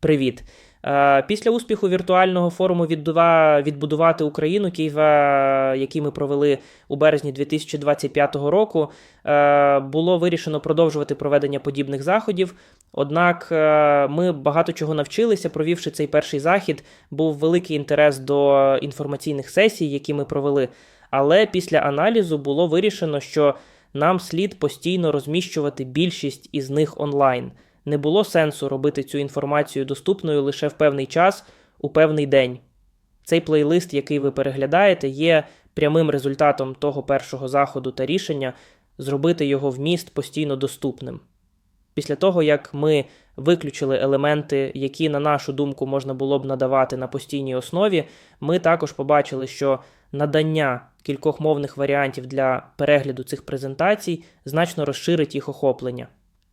Привіт! Е, Після успіху віртуального форуму «Відбува- відбудувати Україну Києва, який ми провели у березні 2025 року, е, було вирішено продовжувати проведення подібних заходів. Однак е, ми багато чого навчилися, провівши цей перший захід. Був великий інтерес до інформаційних сесій, які ми провели. Але після аналізу було вирішено, що нам слід постійно розміщувати більшість із них онлайн. Не було сенсу робити цю інформацію доступною лише в певний час у певний день. Цей плейлист, який ви переглядаєте, є прямим результатом того першого заходу та рішення зробити його вміст постійно доступним. Після того, як ми виключили елементи, які, на нашу думку, можна було б надавати на постійній основі, ми також побачили, що надання кількох мовних варіантів для перегляду цих презентацій значно розширить їх охоплення.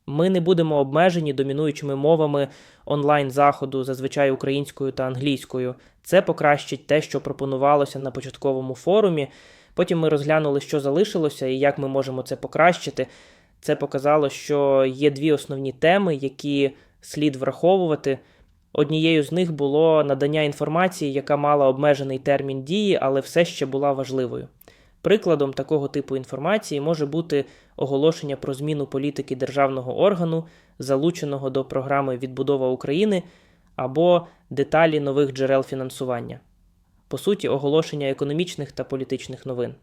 Ми не будемо обмежені домінуючими мовами онлайн-заходу, зазвичай українською та англійською. Це покращить те, що пропонувалося на початковому форумі. Потім ми розглянули, що залишилося і як ми можемо це покращити. Це показало, що є дві основні теми, які слід враховувати. Однією з них було надання інформації, яка мала обмежений термін дії, але все ще була важливою. Прикладом такого типу інформації може бути оголошення про зміну політики державного органу, залученого до програми Відбудова України або деталі нових джерел фінансування. По суті, оголошення економічних та політичних новин.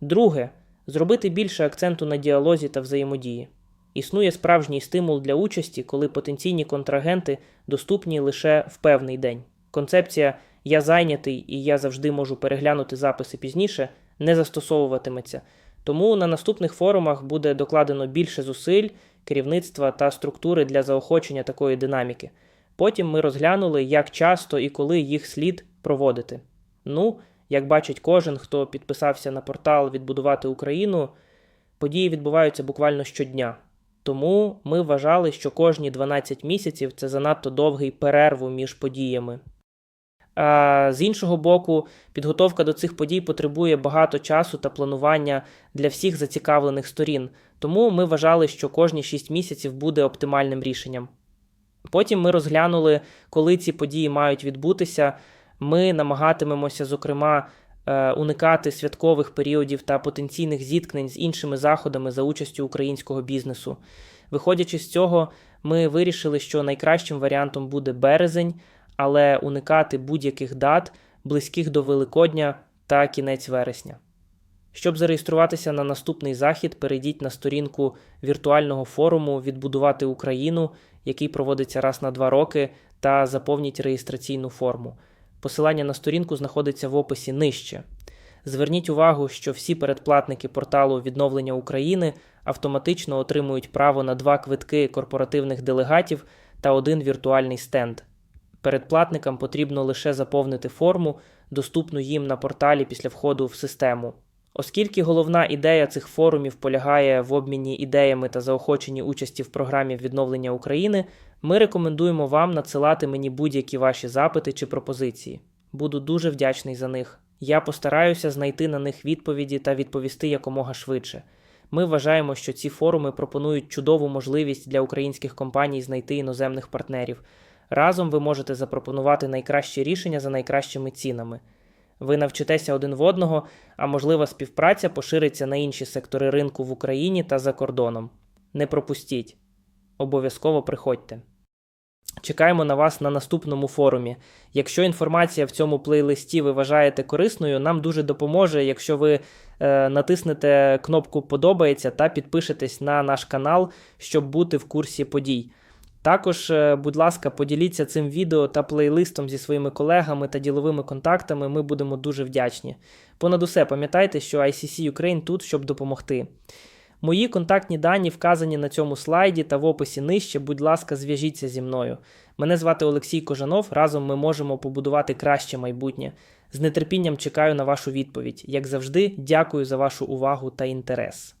Друге зробити більше акценту на діалозі та взаємодії. Існує справжній стимул для участі, коли потенційні контрагенти доступні лише в певний день. Концепція Я зайнятий і я завжди можу переглянути записи пізніше не застосовуватиметься. Тому на наступних форумах буде докладено більше зусиль, керівництва та структури для заохочення такої динаміки. Потім ми розглянули, як часто і коли їх слід проводити. Ну, як бачить кожен, хто підписався на портал Відбудувати Україну, події відбуваються буквально щодня. Тому ми вважали, що кожні 12 місяців це занадто довгий перерву між подіями. А з іншого боку, підготовка до цих подій потребує багато часу та планування для всіх зацікавлених сторін, тому ми вважали, що кожні 6 місяців буде оптимальним рішенням. Потім ми розглянули, коли ці події мають відбутися. Ми намагатимемося, зокрема, е, уникати святкових періодів та потенційних зіткнень з іншими заходами за участю українського бізнесу. Виходячи з цього, ми вирішили, що найкращим варіантом буде березень, але уникати будь-яких дат, близьких до Великодня та кінець вересня. Щоб зареєструватися на наступний захід, перейдіть на сторінку віртуального форуму Відбудувати Україну, який проводиться раз на два роки, та заповніть реєстраційну форму. Посилання на сторінку знаходиться в описі нижче. Зверніть увагу, що всі передплатники порталу відновлення України автоматично отримують право на два квитки корпоративних делегатів та один віртуальний стенд. Передплатникам потрібно лише заповнити форму, доступну їм на порталі після входу в систему. Оскільки головна ідея цих форумів полягає в обміні ідеями та заохоченні участі в програмі відновлення України, ми рекомендуємо вам надсилати мені будь-які ваші запити чи пропозиції. Буду дуже вдячний за них. Я постараюся знайти на них відповіді та відповісти якомога швидше. Ми вважаємо, що ці форуми пропонують чудову можливість для українських компаній знайти іноземних партнерів. Разом ви можете запропонувати найкращі рішення за найкращими цінами. Ви навчитеся один в одного, а можлива співпраця пошириться на інші сектори ринку в Україні та за кордоном. Не пропустіть. Обов'язково приходьте. Чекаємо на вас на наступному форумі. Якщо інформація в цьому плейлисті ви вважаєте корисною, нам дуже допоможе, якщо ви е, натиснете кнопку Подобається та підпишетесь на наш канал, щоб бути в курсі подій. Також, е, будь ласка, поділіться цим відео та плейлистом зі своїми колегами та діловими контактами. Ми будемо дуже вдячні. Понад усе, пам'ятайте, що ICC Ukraine тут, щоб допомогти. Мої контактні дані вказані на цьому слайді та в описі нижче. Будь ласка, зв'яжіться зі мною. Мене звати Олексій Кожанов. Разом ми можемо побудувати краще майбутнє. З нетерпінням чекаю на вашу відповідь. Як завжди, дякую за вашу увагу та інтерес.